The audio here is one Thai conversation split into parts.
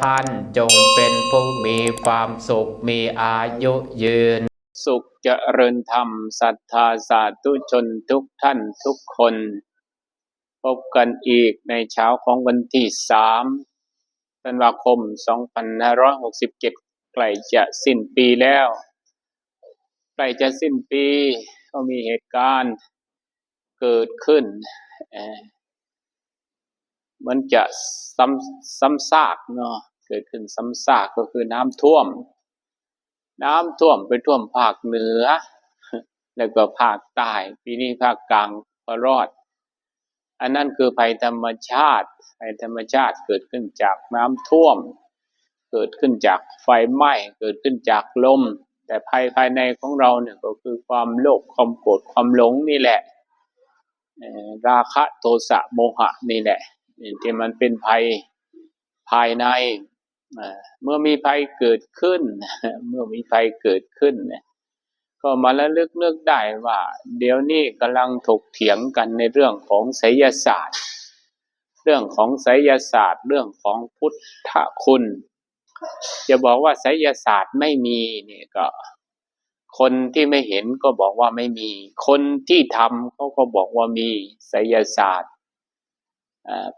ท่านจงเป็นผู้มีความสุขมีอายุยืน สุขเจริญธรรมศรัทธาสาธุชนทุกท่านทุกคน พบกันอีกในเช้าของวันที่สามธันวาคม 2567 ใกล้จะสิ้นปีแล้ว ใกล้จะสิ้นปีก็มีเหตุการณ์เกิดขึ้นมันจะซ้ำซ้ำซากเนาะ เกิดขึ้นซ้ำซากก็คือน้ำท่วม น้ำท่วมไปท่วมภาคเหนือ แล้วก็ภาคใต้ปีนี้ภาคกลางก็รอด อันนั้นคือภัยธรรมชาติภัยธรรมชาติเกิดขึ้นจากน้ำท่วม เกิดขึ้นจากไฟไหม้เกิดขึ้นจากลม แต่ภัยภายในของเราเนี่ยก็คือความโลภความโกรธความหลงนี่แหละราคะโทสะโมหะนี่แหละที่มันเป็นภัยภายใน เมื่อมีภัยเกิดขึ้น เมื่อมีภัยเกิดขึ้นเนี่ยก็มาระลึกนึกได้ว่า เดี๋ยวนี้กำลังถกเถียงกันในเรื่องของไสยศาสตร์ เรื่องของไสยศาสตร์ เรื่องของพุทธคุณ จะบอกว่าไสยศาสตร์ไม่มีเนี่ยก็ คนที่ไม่เห็นก็บอกว่าไม่มี คนที่ทำเขาก็บอกว่ามีไสยศาสตร์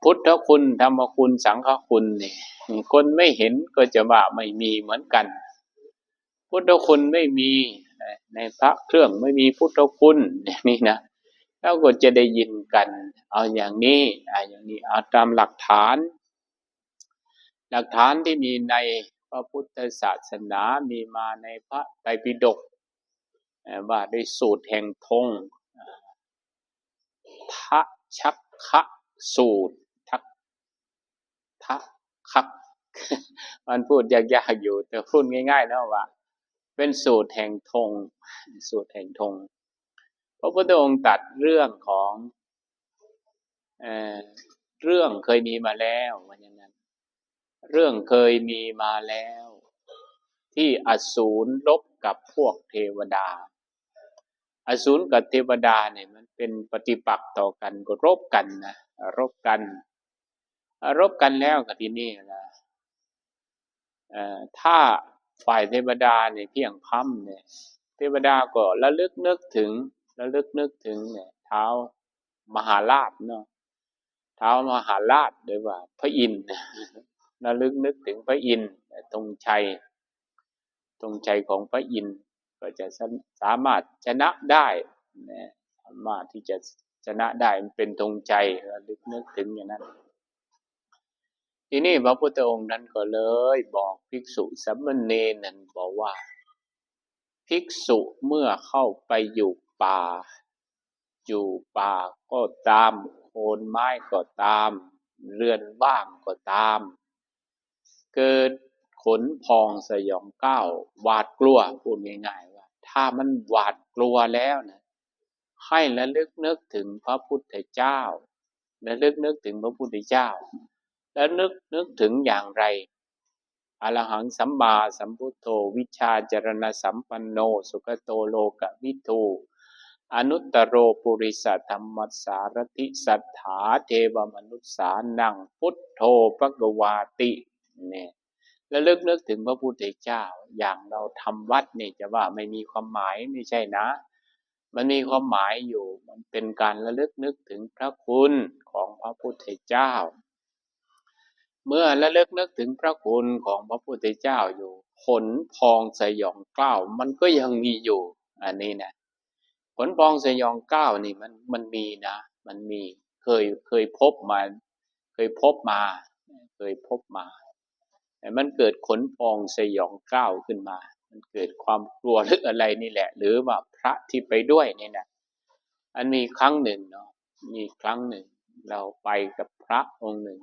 พุทธคุณธรรมคุณสังฆคุณเนี่ยคนไม่เห็นก็จะว่าไม่มีเหมือนกัน พุทธคุณไม่มีในพระเครื่องไม่มีพุทธคุณอย่างนี้นะแล้วก็จะได้ยินกัน เอาอย่างนี้เอาอย่างนี้เอาตามหลักฐาน หลักฐานที่มีในพระพุทธศาสนามีมาในพระไตรปิฎกว่าด้วยสูตรแห่งธงเอ่อทะชักคะ สูตรทักทะคักมันพูดยากๆอยู่ แต่พูดง่ายๆนะว่า เป็นสูตรแห่งธงสูตรแห่งธงพระพุทธองค์ตัดเรื่องของเอเรื่องเคยมีมาแล้วว่าอย่างนั้น เรื่องเคยมีมาแล้ว ที่อสูรลบกับพวกเทวดา อสูรกับเทวดาเนี่ยมันเป็นปฏิปักษ์ต่อกันก็รบกันนะ รบกัน รบกันแล้วกับที่นี่นะถ้าฝ่ายเทวดาเนี่ยเพียงพร้ำเนี่ยเทวดาก็ระลึกนึกถึงระลึกนึกถึงเนี่ยเท้ามหาราชเนาะเท้ามหาราชหรือว่า พระอินทร์ระลึกนึกถึงพระอินทร์ธงชัยธงชัยของพระอินทร์ก็จะสาสามารถชนะได้นะสามารถที่จะ ชนะได้มันเป็นธงชัยระลึกนึกถึงอย่างนั้น ทีนี้พระพุทธองค์นั้นก็เลยบอกภิกษุสัมมเนนั้นบอกว่า ภิกษุเมื่อเข้าไปอยู่ป่า อยู่ป่าก็ตามโคนไม้ก็ตาม เรือนว่างก็ตาม เกิดขนพองสยองก้าวหวาดกลัวพูดง่ายๆว่า ถ้ามันหวาดกลัวแล้วนะ ให้ระลึกนึกถึงพระพุทธเจ้าระลึกนึกถึงพระพุทธเจ้า แล้วนึกนึกถึงอย่างไรอรหังสัมมาสัมพุทโธวิชาจรณสัมปันโน สุขโตโลกวิทูอนุตตโรปุริสธรรมสสารถิสัทธาเทวมนุษสานังพุทโธปกวาติเนี่ยแล้วลึกนึกถึงพระพุทธเจ้า อย่างเราทำวัดเนี่ยจะว่าไม่มีความหมายไม่ใช่นะ มันมีความหมายอยู่ มันเป็นการระลึกนึกถึงพระคุณของพระพุทธเจ้า เมื่อระลึกนึกถึงพระคุณของพระพุทธเจ้าอยู่ขนพองสยองเกล้าวมันก็ยังมีอยู่ อันนี้นะขนพองสยองเกล้าวนี่มันมันมีนะ มันมีเคยเคยพบมา เคยพบมา เคยพบมาแต่มันเกิดขนพองสยองเกล้าวขึ้นมา มันเกิดความกลัวหรืออะไรนี่แหละ หรือว่าพระที่ไปด้วยนี่นะอันมีครั้งหนึ่งเนาะมีครั้งหนึ่ง เราไปกับพระองค์หนึ่ง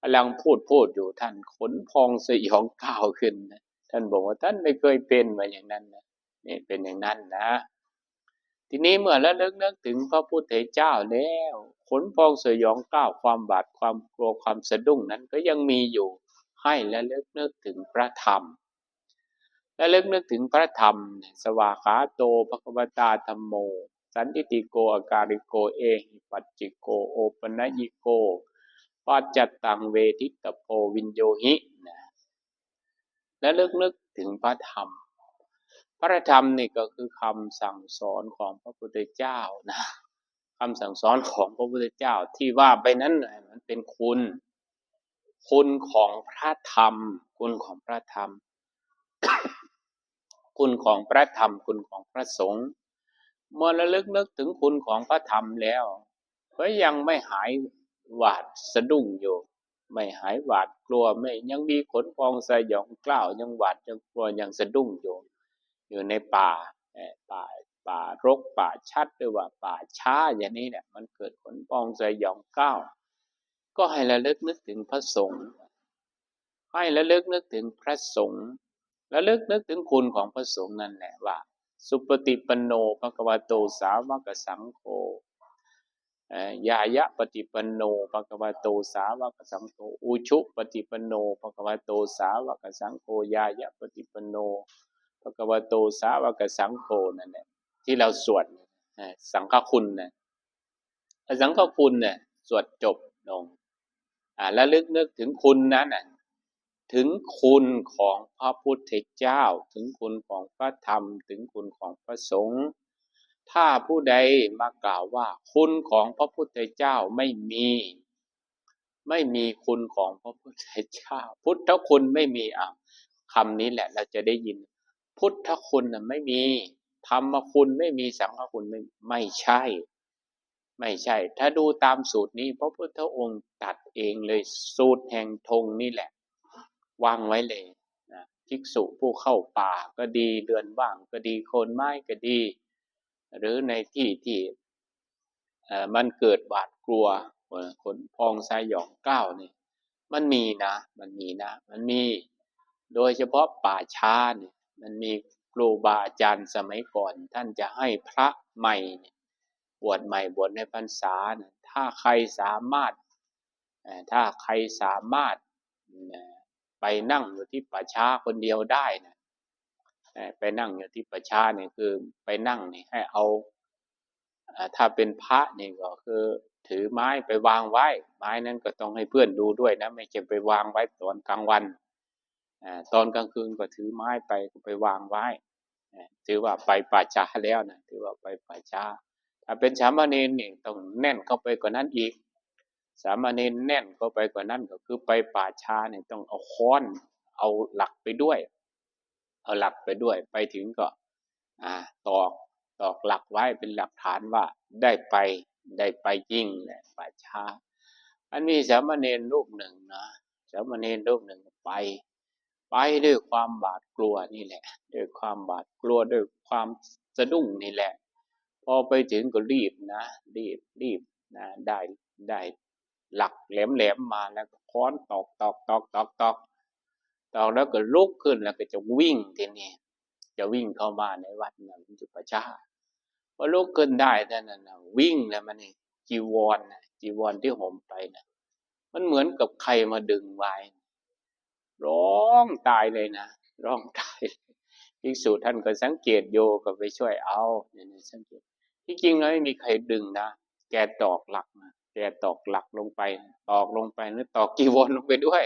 กำลังพูดพูดอยู่ท่านขนพองสยองก้าวขึ้นนะท่านบอกว่าท่านไม่เคยเป็นมาอย่างนั้นนะนี่เป็นอย่างนั้นนะ ทีนี้เมื่อระลึกนึกถึงพระพุทธเจ้าแล้วขนพองสยองก้าวความบาดความกลัวความสะดุ้งนั้นก็ยังมีอยู่ให้ระเลึกนึกถึงพระธรรม ระเลึกนึกถึงพระธรรมนะสวากขาโตภควตาธรรมโม สันติติโกอาการิโกเอหิปัจจิโกโอปนยิโกปัจจตังเวทิตโพวินโยหินะและเลิกนึกถึงพระธรรม พระธรรมนี่ก็คือคำสั่งสอนของพระพุทธเจ้านะคำสั่งสอนของพระพุทธเจ้าที่ว่าไปนั้นนะมันเป็นคุณ คุณของพระธรรม คุณของพระธรรม คุณของพระธรรมคุณของพระสงฆ์เมื่อระลึกนึกถึงคุณของพระธรรมแล้ว ก็ยังไม่หายหวาดสะดุ้งอยู่ ไม่หายหวาดกลัวไม่ยังมีขนพองสยองกล้าวยังหวาดยังกลัวยังสะดุ้งอยู่ อยู่ในป่าป่าป่ารกป่าชัดหรือว่าป่าช้าอย่างนี้เนี่ยมันเกิดขนพองสยองกล้าวก็ให้ระลึกนึกถึงพระสงฆ์ให้ระลึกนึกถึงพระสงฆ์ ระลึกนึกถึงคุณของพระสงฆ์นั่นแหละว่า สุปฏิปันโนภะควะโตสาวกสังโฆยายะปฏิปันโนภะควะโตสาวกสังโฆอุชุปฏิปันโนภะควะโตสาวกสังโฆยายะปฏิปันโนภะควะโตสาวกสังโฆนั่นแหละที่เราสวดสังฆคุณนะสังฆคุณเนี่ยสวดจบลงอ่าแล้วลึกนึกถึงคุณนั้นน่ะ ถึงคุณของพระพุทธเจ้า ถึงคุณของพระธรรม ถึงคุณของพระสงฆ์ถ้าผู้ใดมากล่าวว่า คุณของพระพุทธเจ้าไม่มี ไม่มีคุณของพระพุทธเจ้า พุทธคุณไม่มีอะคำนี้แหละเราจะได้ยิน พุทธคุณน่ะไม่มีธรรมคุณไม่มีสังฆคุณไม่ไม่ใช่ ไม่ใช่ ถ้าดูตามสูตรนี้ พระพุทธองค์ตัดเองเลยสูตรแห่งธงนี่แหละ วางไว้เลยนะภิกษุผู้เข้าป่าก็ดีเดือนว่างก็ดีโคนไม้ก็ดี หรือในที่ที่มันเกิดหวาดกลัวเอ่อขนพองสยองก้าวนี่มันมีนะ มันมีนะ มันมี โดยเฉพาะป่าช้าเนี่ยมันมีครูบาอาจารย์สมัยก่อน ท่านจะให้พระใหม่บวชใหม่บวชในพรรษาถ้าใครสามารถ ถ้าใครสามารถ ไปนั่งอยู่ที่ป่าช้าคนเดียวได้นะไปนั่งอยู่ที่ป่าช้าเนี่ยคือไปนั่งนี่ให้เอาถ้าเป็นพระนี่ก็คือถือไม้ไปวางไว้ ไม้นั้นก็ต้องให้เพื่อนดูด้วยนะไม่ใช่ไปวางไว้ตอนกลางวันตอนกลางคืนก็ถือไม้ไปไปวางไว้ถือว่าไปป่าช้าแล้วนะถือว่าไปป่าช้าถ้าเป็นสามเณรนี่ต้องแน่นเข้าไปกว่านั้นอีก สามเณรแน่นเข้าไปกว่านั้นก็คือไปป่าช้าเนี่ยต้องเอาค้อน เอาหลักไปด้วย เอาหลักไปด้วย ไปถึงก็ อ่า ตอกตอกหลักไว้เป็นหลักฐานว่าได้ไปได้ไปจริงแหละป่าช้า อันมีสามเณรรูปหนึ่งนะสามเณรรูปหนึ่งไป ไปด้วยความบาดกลัวนี่แหละ ด้วยความบาดกลัวด้วยความสะดุ้งนี่แหละ พอไปถึงก็รีบนะ รีบรีบนะได้ได้ หลักแหลมๆมาแล้วก็ค้อนตอกตอกตอกตอกตอกตอกแล้วก็ลุกขึ้นแล้วก็จะวิ่งทีนี้จะวิ่งเข้ามาในวัดนะมันจุปชาพอลุกขึ้นได้ท่นั้นนะวิ่งแล้วมันนี่จีวรนะจีวรที่ห่มไปนะมันเหมือนกับใครมาดึงไว้ ร้องตายเลยนะร้องตายภิกษุท่านก็สังเกตโยก็ไปช่วยเอาเนี่ยนะสังเกตที่จริงแล้วไม่มีใครดึงนะแกตอกหลักนะ แกตอกหลักลงไป ตอกลงไปแล้วตอกกีวรลงไปด้วย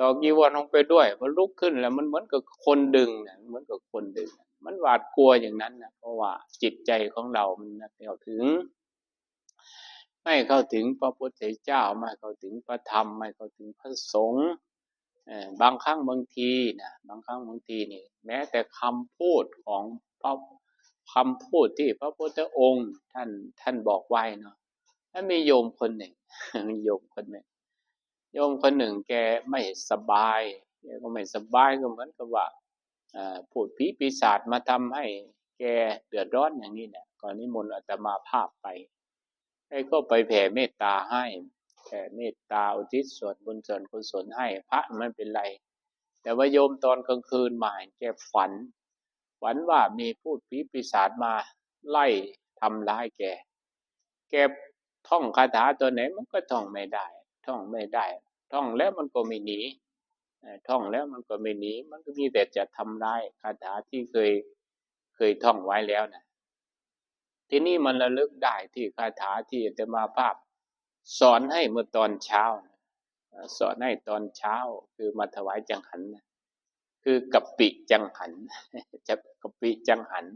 ตอกกีวรลงไปด้วยพอลุกขึ้นแล้วมันเหมือนกับคนดึงนะเหมือนกับคนดึง มันหวาดกลัวอย่างนั้นนะเพราะว่าจิตใจของเรา มันไม่เข้าถึง ไม่เข้าถึงพระพุทธเจ้าไม่เข้าถึงพระธรรมไม่เข้าถึงพระสงฆ์บางครั้งบางทีนะบางครั้งบางทีนี่แม้แต่คำพูดของพระคำพูดที่พระพุทธองค์ท่านท่านบอกไว้เนาะ ถ้ามีโยมคนหนึ่งโยมคนหนึ่งโยมคนหนึ่งแกไม่สบายแกก็ไม่สบายก็เหมือนกับว่าพูดผีปีศาจมาทำให้แกเดือดร้อนอย่างนี้เนี่ยก่อนนิมนต์อาตมาภาพไปแกก็ไปแผ่เมตตาให้แผ่เมตตาอุทิศส่วนบุญส่วนกุศลให้พระไม่เป็นไร แต่ว่าโยมตอนกลางคืนมาแกฝัน ฝันว่ามีพูดผีปีศาจมาไล่ทำร้ายแก แก ท่องคาถาตัวไหนมันก็ท่องไม่ได้ ท่องไม่ได้ ท่องแล้วมันก็ไม่หนีท่องแล้วมันก็ไม่หนีมันก็มีแต่จะทำร้ายคาถาที่เคยเคยท่องไว้แล้วนะทีนี้มันระลึกได้ที่คาถาที่อาตมาภาพ สอนให้เมื่อตอนเช้า สอนให้ตอนเช้าคือมาถวายจังหัน คือกะปิจังหันจะกะปิจังหัน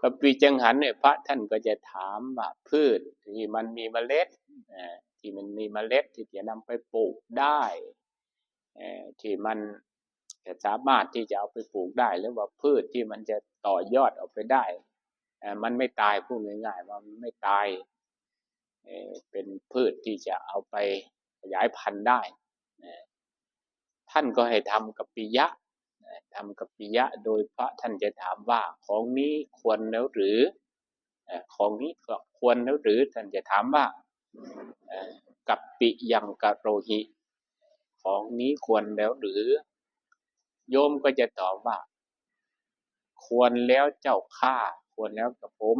กะปิจังหันเนี่ยพระท่านก็จะถามว่าพืชที่มันมีเมล็ดที่มันมีเมล็ดที่จะนำไปปลูกได้ที่มันจะสามารถที่จะเอาไปปลูกได้ หรือว่าพืชที่มันจะต่อยอดออกไปได้มันไม่ตายพูดง่ายๆว่ามันไม่ตายเป็นพืชที่จะเอาไปขยายพันธุ์ได้ท่านก็ให้ทำกัปปิยะ ทำกัปปิยะโดยพระท่านจะถามว่าของนี้ควรแล้วหรือของนี้ควรแล้วหรือท่านจะถามว่ากัปปิยังกะโรหิของนี้ควรแล้วหรือ โยมก็จะตอบว่า ควรแล้วเจ้าข้าควรแล้วกับผม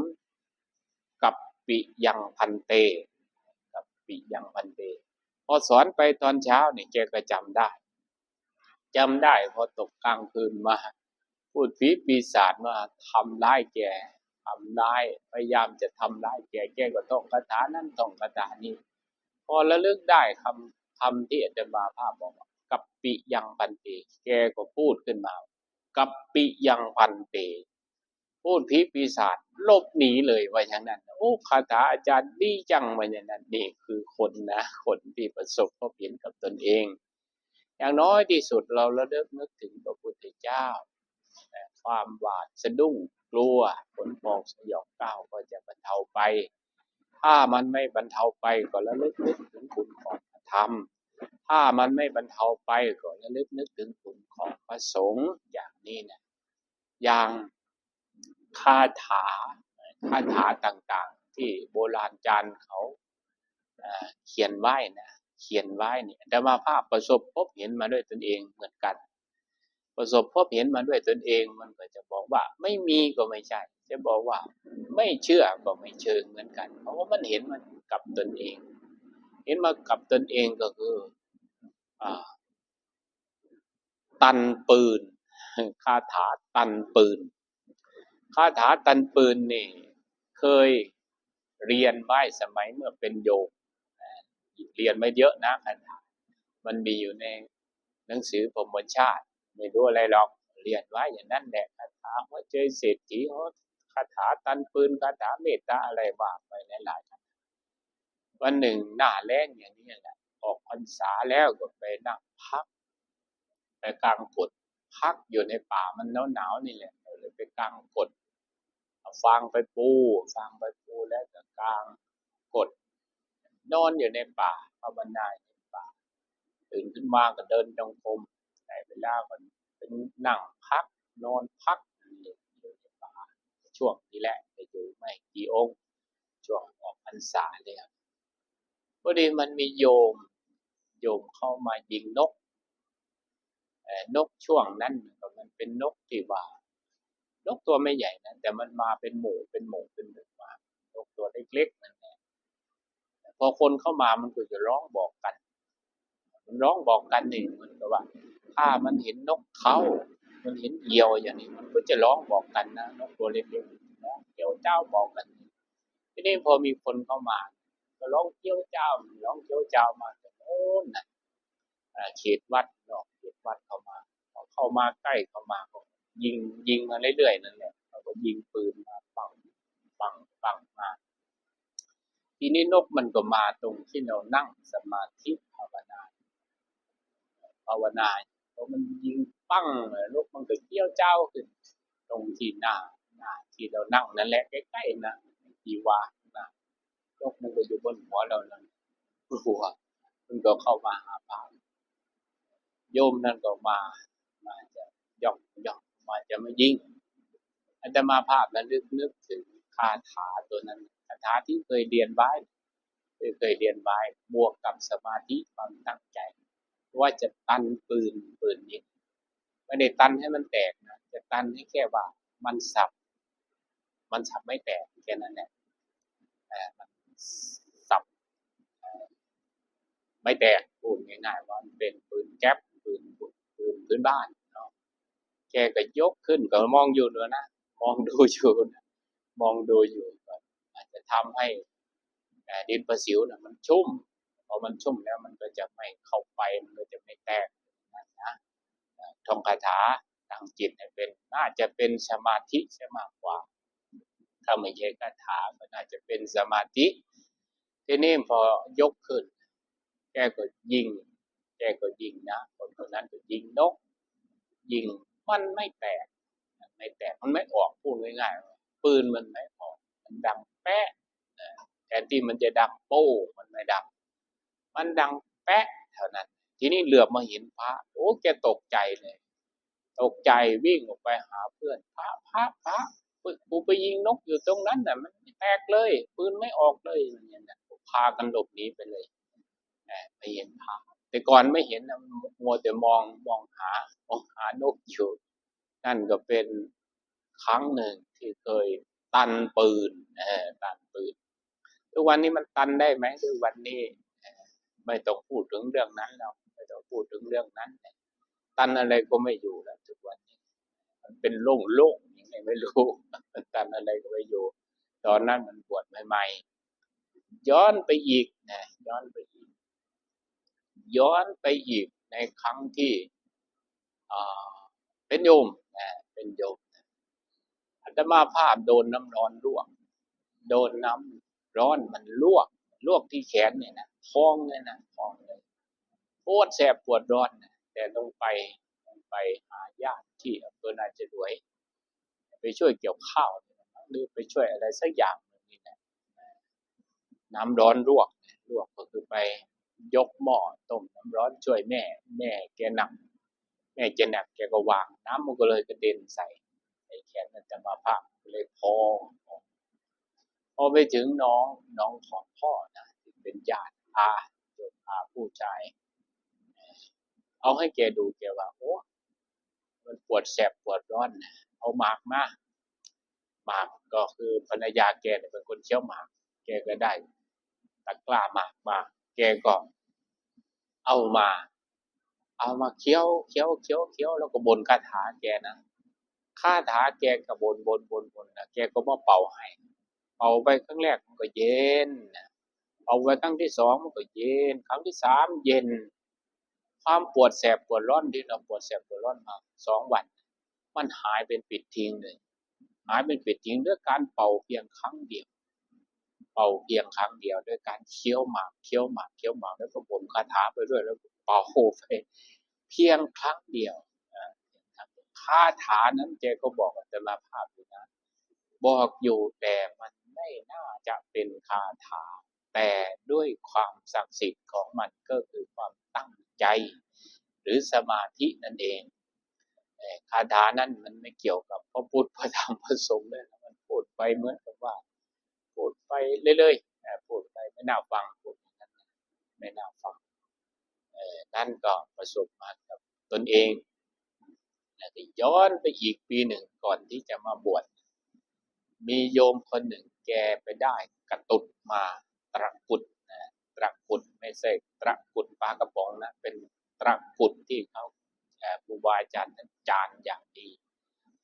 กัปปิยังพันเต กัปปิยังพันเต พอสอนไปตอนเช้าเนี่ยแกก็จำได้ จำได้พอตกกลางคืนมาพูดผีปีศาจมาทำร้ายแกทำร้ายพยายามจะทำร้ายแกแกก็ต้องคาถานั้นต้องคาถานี้ พอระลึกได้คำคำที่อาจารย์มาภาพบอกกัปปิยังพันเตแกก็พูดขึ้นมา กัปปิยังพันเตพูดผีปีศาจลบหนีเลยว่าอย่างนั้น โอ้คาถาอาจารย์ดีจังว่าอย่างนั้นนี่คือคนนะ คนที่ประสบพบเห็นกับตนเอง อย่างน้อยที่สุดเราระลึกนึกถึงพระพุทธเจ้าแต่ความหวาดสะดุ้งกลัวผลปองสยองก้าวก็จะบรรเทาไป ถ้ามันไม่บรรเทาไปก็ระลึกนึกถึงคุณของพระธรรม ถ้ามันไม่บรรเทาไปก็ระลึกนึกถึงคุณของพระสงฆ์อย่างนี้นะอย่างคาถาคาถาต่างๆ ที่โบราณจารย์เขาเขียนไว้นะ เขียนไว้เนี่ยแต่มาภาพประสบพบเห็นมาด้วยตนเองเหมือนกัน ประสบพบเห็นมาด้วยตนเองมันก็จะบอกว่าไม่มีก็ไม่ใช่ จะบอกว่าไม่เชื่อก็ไม่เชิงเหมือนกัน เพราะว่ามันเห็นมันกับตนเอง เห็นมากับตนเองก็คืออ่าตันปืนคาถาตันปืนคาถาตันปืนนี่ เคยเรียนไว้สมัยเมื่อเป็นโยม เรียนไม่เยอะนะคาถามันมีอยู่ในหนังสือพรหมชาติ ไม่รู้อะไรหรอกเรียนไว้อย่างนั้นแหละคาถาหัวใจเศรษฐีคาถาตันปืนคาถาเมตตาอะไรว่าไปหลายๆคาถาวันหนึ่งหน้าแล้งอย่างนี้แหละออกพรรษาแล้วก็ไปนั่งพัก ไปกลางกฎพักอยู่ในป่ามันหนาวๆนี่แหละเลยไปกลางกฎเอาฟางไปปูฟางไปปูแล้วก็กลางกฎ นอนอยู่ในป่าภาวนาอยู่ในป่า ตื่นขึ้นมาก็เดินจงกรมได้เวลาก็เป็นนั่งพัก นอนพักอยู่ในป่าช่วงที่แรกไปอยู่ไม่กี่องค์ ช่วงออกพรรษาเลยครับพอดีมันมีโยม โยมเข้ามายิงนกนกช่วงนั้นมันเป็นนกที่ว่านกตัวไม่ใหญ่นะแต่มันมาเป็นหมู่เป็นหมู่เป็นหมู่มานกตัวเล็กๆนั่น อคนเข้ามามันก็จะร้องบอกกัน มันร้องบอกกันนี่เหมันก็ว่า ถ้ามันเห็นนกเขามันเห็นเหยี่ยวอย่างนี้ มันก็จะร้องบอกกันนะนกตัวเล็กๆนะเกี่ยวเจ้าบอกกันทีนี้พอมีคนเข้ามา ก็ร้องเกี้ยวเจ้าร้องเกี้ยวเจ้ามาจากโน้นนะเขตวัดนอกเขตวัดเข้ามาเข้ามาใกล้เข้ามาก็ยิงยิงมาเรื่อยๆนั่นแหละเขาก็ยิงปืนมาปังปังปังมา ทีนี้นกมันก็มาตรงที่เรานั่งสมาธิภาวนาภาวนาเพอมันยิงปั้งเลยนกมันก็เกี้ยวเจ้าขึ้น ตรงที่หน้าหน้าที่เรานั่งนั่นแหละใกล้ๆนะทีวานะนกมันก็อยู่บนหัวเรานั่นหัวมันก็เข้ามาหาพระโยมนั่นก็มา มาจะย่องย่องมาจะมายิงอาจจะมาภาพแล้วนึกนึกถึงคาถาตัวนั้นาถาที่เคยเรียนไว้เคยเรียนไว้บวกกับสมาธิความตั้งใจ ว่าจะตันปืนปืนนี้ไม่ได้ตันให้มันแตกนะจะตันให้แค่ว่ามันสับ มันสับไม่แตกแค่นั้นแหละแต่มันสับไม่แตกพูดง่ายๆว่ามันเป็นปืนแก๊ปปืนปืนพื้นบ้านเนาะแกก็ยกขึ้นก็มองอยู่เนอะนะมองดูอยู่นะมองดูอยู่ ก็อาจจะทำให้ดินประสิวนะมันชุ่มพอมันชุ่มแล้วมันก็จะไม่เข้าไปมันก็จะไม่แตกนะนะทองคาถาตั้งจิตเป็นน่าจะเป็นสมาธิใช่มากกว่า ถ้าไม่ใช่คาถาก็น่าจะเป็นสมาธิทีนี้พอยกขึ้น แกก็ยิง แกก็ยิงนะคนคนนั้นก็ยิงนก ยิงมันไม่แตกไม่แตกมันไม่ออกพูดง่ายๆปืนมันไม่ออก มันดังแป๊ะ นที่มันจะดังโป้มันไม่ดัง มันดังแป๊ะเท่านั้น ทีนี้เหลือบมาเห็นพระโอ้แกตกใจเลย ตกใจวิ่งออกไปหาเพื่อนพระพระพระกูไปยิงนกอยู่ตรงนั้นน่ะ มันไม่แตกเลยปืนไม่ออกเลยอย่างเงี้ยนะพากันหลบหนีไปเลยไม่เห็นพระแต่ก่อนไม่เห็นนะมัวแต่มองมองหามองหานกอยู่นั่นก็เป็นครั้งหนึ่งที่เคยตันปืนตันปืน ทุกวันนี้มันตันได้ไหมทุกวันนี้ไม่ต้องพูดถึงเรื่องนั้นแล้วไม่ต้องพูดถึงเรื่องนั้น ตันอะไรก็ไม่อยู่แล้วทุกวันนี้ มันเป็นโล่งโล่งยังไงไม่รู้มันตันอะไรก็ไม่อยู่ ตอนนั้นมันบวชใหม่ๆย้อนไปอีกนะย้อนไปอีก ย้อนไปอีกในครั้งที่เป็นโยมนะเป็นโยมอาตมาภาพโดนน้ำร้อนลวกโดนน้ำ ร้อนมันลวกลวกที่แขนเนี่ยนะท้องเนี่ยนะท้องเลยปวดแสบปวดร้อนนะแต่ต้องไปต้องไปหาญาติที่อำเภอนาจะรวย ไปช่วยเกี่ยวข้าวหรือไปช่วยอะไรสักอย่างนี่นะน้ำร้อนลวกลวกก็คือไปยกหม้อต้มน้ำร้อนช่วยแม่ แม่แกหนักแม่แกหนักแกก็วางน้ำมันก็เลยกระเด็นใส่ไอ้แขนมันจะมาพักเลยพอง พอไปถึงน้องน้องของพ่อนะที่เป็นญาติอาโยมอาผู้ชาย เอาให้แกดูแกว่าโอ้มันปวดแสบปวดร้อนนะเอาหมากมาหมากก็คือภรรยาแกเนี่ยเป็นคนเคี้ยวหมาก แกก็ได้ตะกร้าหมากมาแกก็เอามา เอามาเคี้ยวเคี้ยวเคี้ยวเคี้ยวแล้วก็บนคาถาแกนะคาถาแกก็บนบนบนบนนะแกก็มาเป่าให้ เป่าไปครั้งแรกมันก็เย็นเป่าไปครั้งที่สองมันก็เย็น ครั้งที่สามเย็น ความปวดแสบปวดร้อนที่เราปวดแสบปวดร้อนมาสองวัน มันหายเป็นปิดทิ้งเลย หายเป็นปิดทิ้งด้วยการเป่าเพียงครั้งเดียว เป่าเพียงครั้งเดียวด้วยการเคี้ยวหมากเคี้ยวหมากเคี้ยวหมากแล้วก็บ่นคาถาไปด้วยแล้วก็เป่าไปเพียงครั้งเดียวคาถานั้นแกก็บอกอาตมาภาพอยู่นะ บอกอยู่แต่มัน ไม่น่าจะเป็นคาถา แต่ด้วยความศักดิ์สิทธิ์ของมันก็คือความตั้งใจ หรือสมาธินั่นเองคาถานั้นมันไม่เกี่ยวกับพระพุทธพระธรรมพระสงฆ์เลยมันพูดไปเหมือนกับว่าพูดไปเรื่อยๆพูดไปไม่น่าฟังพูดนั้นไม่น่าฟังนั่นก็ประสบมากับตนเองแล้วก็ย้อนไปอีกปีหนึ่งก่อนที่จะมาบวชมีโยมคนหนึ่ง แกไปได้กระตุดมาตระกุดนะตระกุดไม่ใช่ตระกุดปลากระป๋องนะเป็นตระกุดที่เขาเอ่อครูบาอาจารย์ท่นจานอย่างดี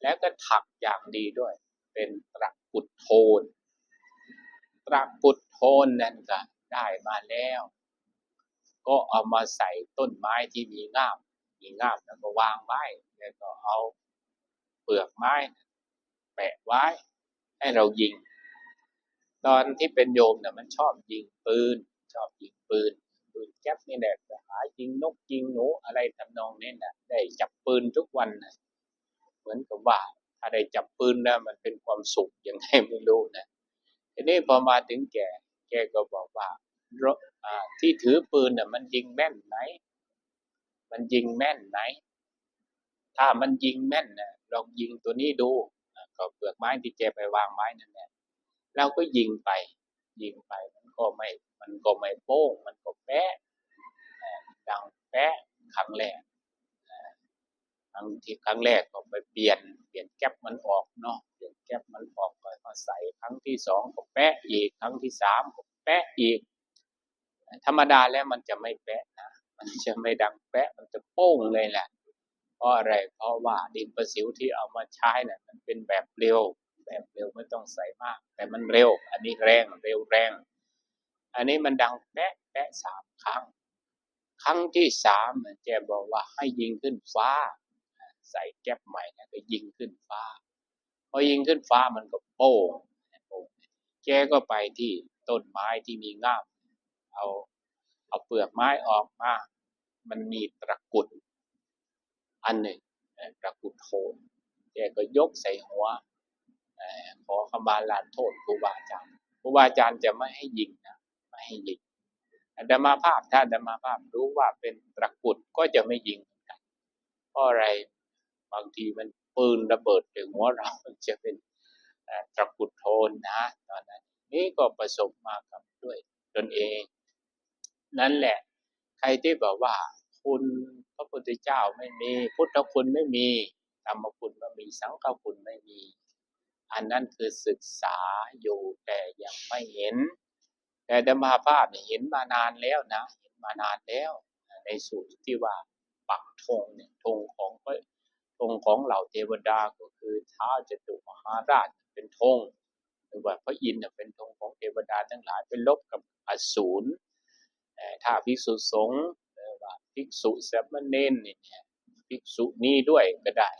แล้วก็ถักอย่างดีด้วย เป็นตระกุดโทน ตระกุดโทนนั่นก็ได้มาแล้ว ก็เอามาใส่ต้นไม้ที่มีง่าม มีง่ามแล้วก็วางไว้แล้วก็เอาเปลือกไม้แปะไว้ให้เรายิง ตอนที่เป็นโยมเนี่ยมันชอบยิงปืน ชอบยิงปืน ปืนแก๊ปนี่แหละหายิงนกยิงหนูอะไรทำนองนี้นะได้จับปืนทุกวันนะเหมือนกับว่าถ้าได้จับปืนแล้วมันเป็นความสุขยังไงไม่รู้นะทีนี้พอมาถึงแกแกก็บอกว่าที่ถือปืนน่ะมันยิงแม่นไหมมันยิงแม่นไหมถ้ามันยิงแม่นนะลองยิงตัวนี้ดูก็เปลือกไม้ที่แกไปวางไม้นั่นแหละ เราก็ยิงไป ยิงไปมันก็ไม่มันก็ไม่โป้ง มันก็แปะเอ่อดังแป๊ะครั้งแรกครั้งที่ครั้งแรกก็ไปเปลี่ยน เปลี่ยนแก๊ปมันออกเนาะ เปลี่ยนแก๊ปมันออกก็มาใส่ครั้งที่สองก็แปะอีก ครั้งที่สามก็แปะอีก ธรรมดาแล้วมันจะไม่แปะนะ มันจะไม่ดังแปะ มันจะโป้งเลยแหละ เพราะอะไร เพราะว่าดินประสิวที่เอามาใช้เนี่ยมันเป็นแบบเร็ว แบบเร็วไม่ต้องใส่มาก แต่มันเร็ว อันนี้แรงเร็วแรง อันนี้มันดังแปะแปะสามครั้ง ครั้งที่สามเนี่ยแกบอกว่าให้ยิงขึ้นฟ้า ใส่แก๊ปใหม่นะก็ยิงขึ้นฟ้า พอยิงขึ้นฟ้ามันก็โป้งแกก็ไปที่ต้นไม้ที่มีง่ามเอาเอาเปลือกไม้ออกมา มันมีตะกุด อันหนึ่งตะกุดโทนแกก็ยกใส่หัว เอ่อขอขมาลาโทษครูบาอาจารย์ครูบาอาจารย์จะไม่ให้ยิงนะไม่ให้ยิงอาตมาภาพถ้าอาตมาภาพรู้ว่าเป็นตะกรุดก็จะไม่ยิงเหมือนกันเพราะอะไรบางทีมันปืนระเบิดถึงหัวเรามันจะเป็นตะกรุดโทนนะตอนนั้นนี่ก็ประสบมากับด้วยตนเอง นั่นแหละ ใครที่บอกว่า คุณพระพุทธเจ้าไม่มี พุทธคุณไม่มีธรรมคุณไม่มีสังฆคุณไม่มี อันนั้นคือศึกษาอยู่แต่ยังไม่เห็น แต่ธรรมาภาพเนี่ยเห็นมานานแล้วนะ เห็นมานานแล้ว ในสูตรที่ว่าปักธงเนี่ยธงของพระธงของเหล่าเทวดาก็คือท้าวจตุมหาราชเป็นธงหรือว่าพระอินทร์เนี่ยเป็นธงของเทวดาทั้งหลายเป็นลบกับอสูรเอ่อถ้าภิกษุสงฆ์หรือว่าภิกษุสามเณรเนี่ยภิกษุนี้ด้วยก็ได้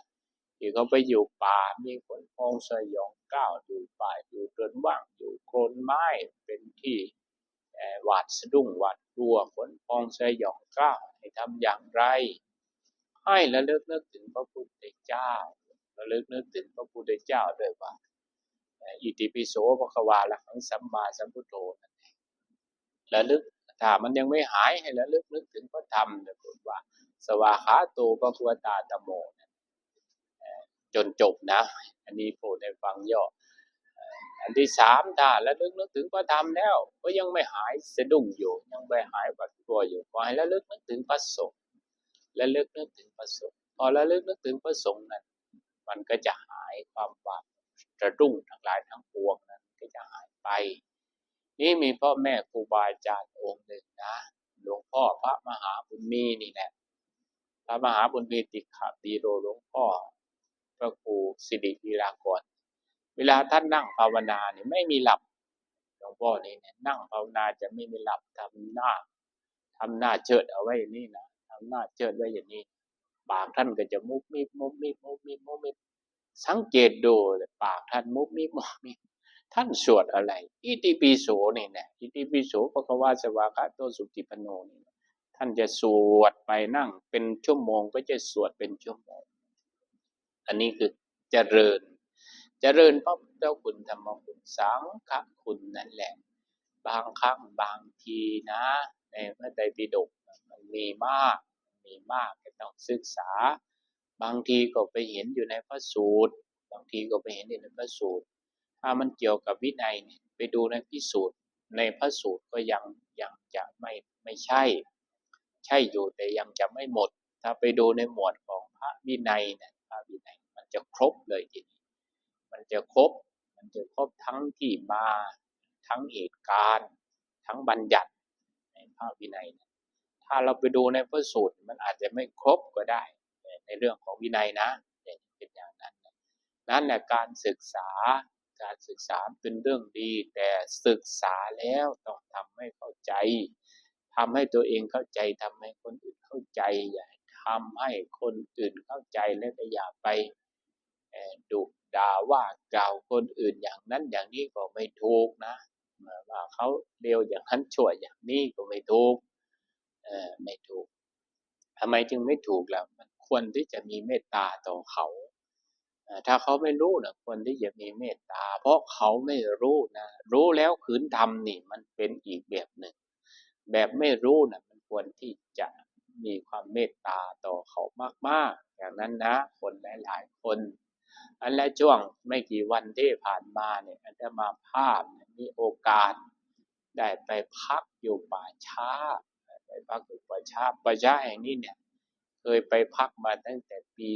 ที่เขาไปอยู่ป่ามีขนพองสยองก้าวอยู่ป่าอยู่เดินว่างอยู่โคนไม้เป็นที่หวาดสะดุ้งหวาดกลัวขนพองสยองก้าวให้ทำอย่างไร ให้ระลึกนึกถึงพระพุทธเจ้าระลึกนึกถึงพระพุทธเจ้าด้วยว่าอิติปิโสภควาละหังสัมมาสัมพุทโธนั่นเองระลึกถ้ามันยังไม่หายให้ระลึกนึกถึงพระธรรมนะพูดว่า สวาขาโตปะควตาตโมนะเอ่อ จนจบนะ อันนี้พูดให้ฟังย่ออันที่สามถ้าระลึกนึกถึงพระธรรมแล้ว ก็ยังไม่หายสะดุ้งอยู่ ยังไม่หายหวัดกลัวอยู่ก็ให้ระลึกนึกถึงพระสงฆ์ระลึกนึกถึงพระสงฆ์พอระลึกนึกถึงพระสงฆ์นั้น มันก็จะหายความหวาดกระดุ้งทั้งหลายทั้งปวงนั้นก็จะหายไป นี่มีพ่อแม่ครูบาอาจารย์องค์หนึ่งนะหลวงพ่อพระมหาบุญมีนี่แหละพระมหาบุญมีติขาตีโรหลวงพ่อ พระครูสิริวีรากร เวลาท่านนั่งภาวนาเนี่ยไม่มีหลับหลวงพ่อนี่เนี่ยนั่งภาวนาจะไม่มีหลับทำหน้าทำหน้าเชิดเอาไว้อย่างนี้นะทำหน้าเชิดไว้อย่างนี้ ปากท่านก็จะมุบมิบมุบมิบมุบมิบมุบมิบสังเกตดูเลยปากท่านมุบมิบมุบมิบท่านสวดอะไร อิติปิโสนี่นะอิติปิโสปะคะวาสวากาโตสุติปนโนนี่ท่านจะสวดไปนั่งเป็นชั่วโมงก็จะสวดเป็นชั่วโมง อันนี้คือเจริญ เจริญพระพุทธคุณธรรมคุณสังฆคุณนั่นแหละ บางครั้งบางทีนะ ในพระไตรปิฎกมันมีมากมีมากก็ต้องศึกษา บางทีก็ไปเห็นอยู่ในพระสูตร บางทีก็ไปเห็นอยู่ในพระสูตร ถ้ามันเกี่ยวกับวินัยเนี่ยไปดูในพิสูจน์ในพระสูตรก็ยังยังจะไม่ไม่ใช่ ใช่อยู่แต่ยังจะไม่หมด ถ้าไปดูในหมวดของพระวินัยเนี่ย พระวินัยมันจะครบเลยทีนี้มันจะครบ มันจะครบทั้งที่มาทั้งเหตุการณ์ ทั้งบัญญัติในพระวินัย ถ้าเราไปดูในพระสูตรมันอาจจะไม่ครบก็ได้ ในเรื่องของวินัยนะเป็นอย่างนั้นนั่นแหละการศึกษาการศึกษาเป็นเรื่องดี แต่ศึกษาแล้วต้องทำให้เข้าใจทำให้ตัวเองเข้าใจทำให้คนอื่นเข้าใจอย่า ทำให้คนอื่นเข้าใจและก็อย่าไปดุด่าว่ากล่าวคนอื่นอย่างนั้นอย่างนี้ก็ไม่ถูกนะว่าเขาเร็วอย่างนั้นชั่วอย่างนี้ก็ไม่ถูกไม่ถูกทำไมจึงไม่ถูกล่ะมันควรที่จะมีเมตตาต่อเขาถ้าเขาไม่รู้นะควรที่จะมีเมตตา เพราะเขาไม่รู้นะ รู้แล้วขืนทำนี่มันเป็นอีกแบบหนึ่ง แบบไม่รู้นะมันควรที่จะ มีความเมตตาต่อเขามากๆ อย่างนั้นนะ คนหลายๆ คน อันและช่วงไม่กี่วันที่ผ่านมาเนี่ยอาจจะมาภาพมีโอกาส ได้ไปพักอยู่ป่าช้าไปพักอยู่ป่าช้าป่าช้าแห่งนี้เนี่ยเคยไปพักมาตั้งแต่ปี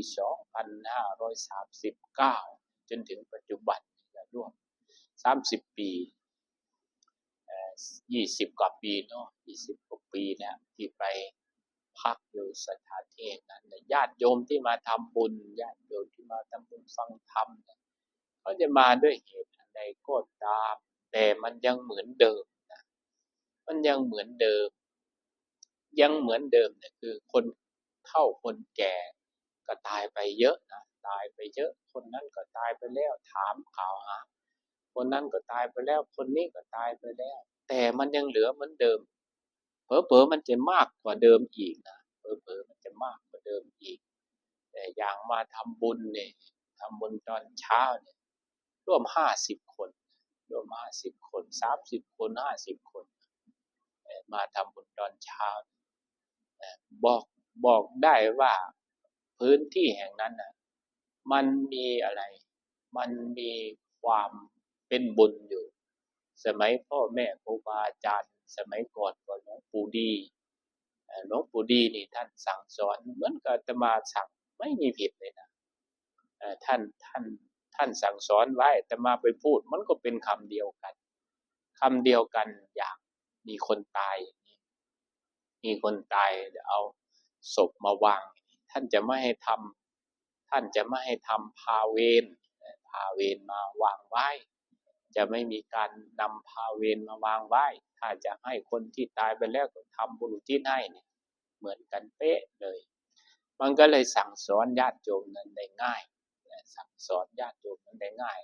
2539 จนถึงปัจจุบันนี่ร่วม 30 ปีเอ่อ20 กว่าปีเนาะ20 กว่าปีแล้วที่ไป พักอยู่สถานที่นั้นญาติโยมที่มาทำบุญญาติโยมที่มาทำบุญฟังธรรมเนี่ยเขาจะมาด้วยเหตุอันใดก็ตาม แต่มันยังเหมือนเดิมนะมันยังเหมือนเดิม ยังเหมือนเดิมเนี่ยคือคนเฒ่าคนแก่ก็ทายไปเยอะนะตายไปเยอะ คนนั้นก็ตายไปแล้วถามข่าวหาคนนั้นก็ตายไปแล้ว คนนี้ก็ตายไปแล้ว แต่มันยังเหลือเหมือนเดิม เผลอๆมันจะมากกว่าเดิมอีกนะเผลอๆมันจะมากกว่าเดิมอีก แต่อย่างมาทำบุญเนี่ยทำบุญตอนเช้าเนี่ยร่วมห้าสิบคนร่วมห้าสิบคนสามสิบคนห้าสิบคน มาทำบุญตอนเช้าบอกบอกได้ว่าพื้นที่แห่งนั้นนะมันมีอะไร มันมีความเป็นบุญอยู่ สมัยพ่อแม่ครูบาอาจารย์ สมัยก่อนก็หลวงปู่ดีเอ่อหลวงปู่ดีนี่ท่านสั่งสอนเหมือนกับอาตมาสั่งไม่มีผิดเลยนะท่านท่านท่านสั่งสอนไว้อาตมาไปพูดมันก็เป็นคำเดียวกันคำเดียวกันอย่างมีคนตายอย่างนี้มีคนตายเดี๋ยวเอาศพมาวาง ท่านจะไม่ให้ทำท่านจะไม่ให้ทำพาเวรเอ่อพาเวรมาวางไว้ จะไม่มีการนำพาเวรมาวางไว้ ถ้าจะให้คนที่ตายไปแล้วทำบุญอุที่ให้เนี่ยเหมือนกันเป๊ะเลย มันก็เลยสั่งสอนญาติโยมนั้นได้ง่าย สั่งสอนญาติโยมนั้นได้ง่าย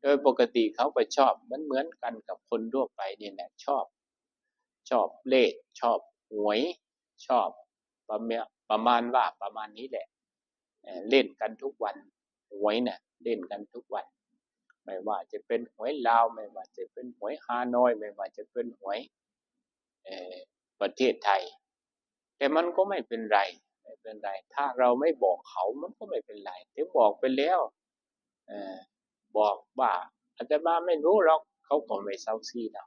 โดยปกติเขาก็ชอบเหมือนเหมือนกันกับคนทั่วไปเนี่ยแหละชอบ ชอบเลขชอบหวยชอบประมาณประมาณว่าประมาณนี้แหละเอ่อเล่นกันทุกวันหวยเนี่ยเล่นกันทุกวัน ไม่ว่าจะเป็นหวยลาว ไม่ว่าจะเป็นหวยฮานอย ไม่ว่าจะเป็นหวยประเทศไทย แต่มันก็ไม่เป็นไรไม่เป็นไร ถ้าเราไม่บอกเขามันก็ไม่เป็นไรถึงบอกไปแล้วอบอกว่าอาตมาไม่รู้หรอกเขาก็ไม่เซาซีเรา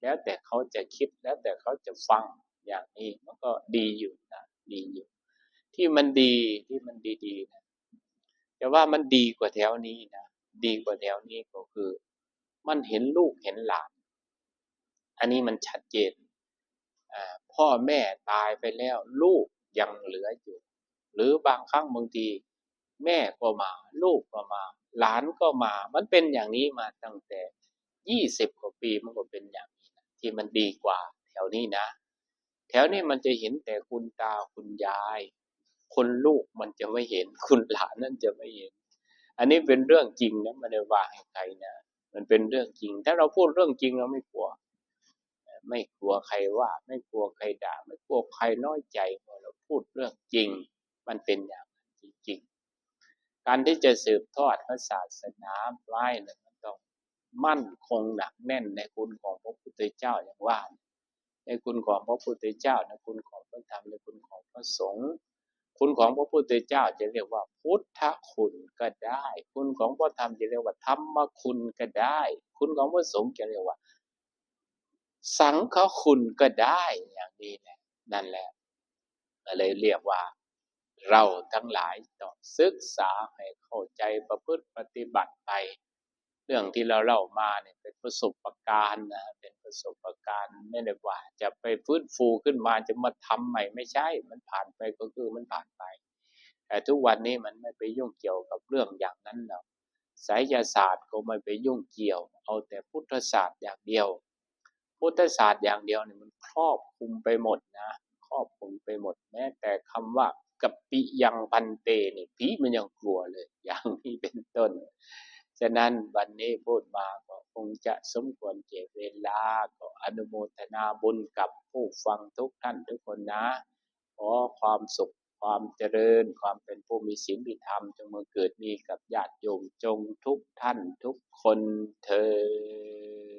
แล้วแต่เขาจะคิดแล้วแต่เขาจะฟังอย่างนี้มันก็ดีอยู่นะดีอยู่ ที่มันดีที่มันดีๆนะแต่ว่ามันดีกว่าแถวนี้นะ ดีกว่าแถวนี้ก็คือ มันเห็นลูกเห็นหลาน อันนี้มันชัดเจน พ่อแม่ตายไปแล้ว ลูกยังเหลืออยู่ หรือบางครั้งบางที แม่ก็มา ลูกก็มา หลานก็มา มันเป็นอย่างนี้มาตั้งแต่ยี่สิบกว่าปีมันก็เป็นอย่างนี้นะที่มันดีกว่า แถวนี้นะ แถวนี้มันจะเห็นแต่คุณตาคุณยาย คนลูกมันจะไม่เห็น คุณหลานนั่นจะไม่เห็น อันนี้เป็นเรื่องจริงนะไม่ได้ว่าให้ใครนะมันเป็นเรื่องจริง ถ้าเราพูดเรื่องจริงเราไม่กลัว ไม่กลัวใครว่า ไม่กลัวใครด่า ไม่กลัวใครน้อยใจพราะเราพูดเรื่องจริง มันเป็นอย่างนั้นจริงๆการที่จะสืบทอดพระศาสนาไว้เนี่ยมันต้องมั่นคงหนักแน่นในคุณของพระพุทธเจ้าอย่างว่า ในคุณของพระพุทธเจ้าในคุณของพระธรรมในคุณของพระสงฆ์ คุณของพระพุทธเจ้าจะเรียกว่า พุทธคุณก็ได้ คุณของพระธรรมจะเรียกว่าธรรมคุณก็ได้ คุณของพระสงฆ์จะเรียกว่า สังฆคุณก็ได้อย่างนี้แหละนั่นแหละเลยเรียกว่า เราทั้งหลายต้องศึกษาให้เข้าใจประพฤติปฏิบัติไป เรื่องที่เราเล่ามาเนี่ยเป็นประสบการณ์นะเป็นประสบการณ์ไม่ได้ว่า จะไปฟื้นฟูขึ้นมาจะมาทำใหม่ไม่ใช่ มันผ่านไปก็คือมันผ่านไป แต่ทุกวันนี้มันไม่ไปยุ่งเกี่ยวกับเรื่องอย่างนั้นแล้วไสยศาสตร์ก็ไม่ไปยุ่งเกี่ยว เอาแต่พุทธศาสตร์อย่างเดียว พุทธศาสตร์อย่างเดียวเนี่ยมันครอบคลุมไปหมดนะครอบคลุมไปหมดแม้แต่คำว่ากัปปิยังพันเตนี่ผีมันยังกลัวเลย อย่างนี้เป็นต้น ฉะนั้นวันนี้พูดมาก็คงจะสมควรเก็บเวลาก็อนุโมทนาบุญกับผู้ฟังทุกท่านทุกคนนะขอความสุขความเจริญ ความเป็นผู้มีศีลมีธรรมจงมาเกิดมีกับญาติโยมจงทุกท่านทุกคนเธอ